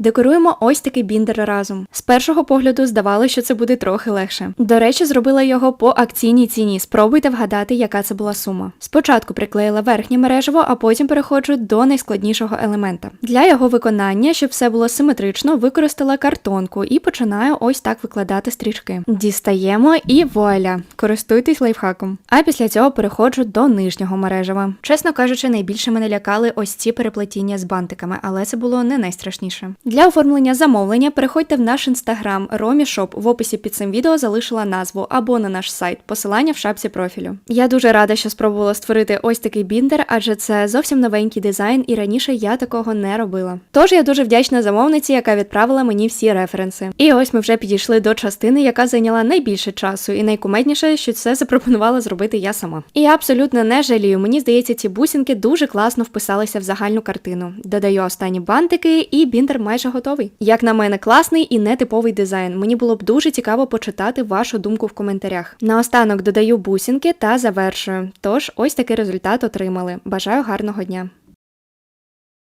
Декоруємо ось такий біндер разом. З першого погляду здавалося, що це буде трохи легше. До речі, зробила його по акційній ціні. Спробуйте вгадати, яка це була сума. Спочатку приклеїла верхнє мережево, а потім переходжу до найскладнішого елемента. Для його виконання, щоб все було симетрично, використала картонку і починаю ось так викладати стрічки. Дістаємо і вуаля. Користуйтесь лайфхаком. А після цього переходжу до нижнього мережева. Чесно кажучи, найбільше мене лякали ось ці переплетіння з бантиками, але це було не найстрашніше. Для оформлення замовлення переходьте в наш інстаграм Ромішоп. В описі під цим відео залишила назву або на наш сайт, посилання в шапці профілю. Я дуже рада, що спробувала створити ось такий біндер, адже це зовсім новенький дизайн, і раніше я такого не робила. Тож я дуже вдячна замовниці, яка відправила мені всі референси. І ось ми вже підійшли до частини, яка зайняла найбільше часу, і найкумедніше, що це запропонувала зробити я сама. І абсолютно не жалію. Мені здається, ці бусинки дуже класно вписалися в загальну картину. Додаю останні бантики, і біндер майже готовий. Як на мене, класний і нетиповий дизайн. Мені було б дуже цікаво почитати вашу думку в коментарях. Наостанок додаю бусинки та завершую. Тож ось такий результат отримали. Бажаю гарного дня.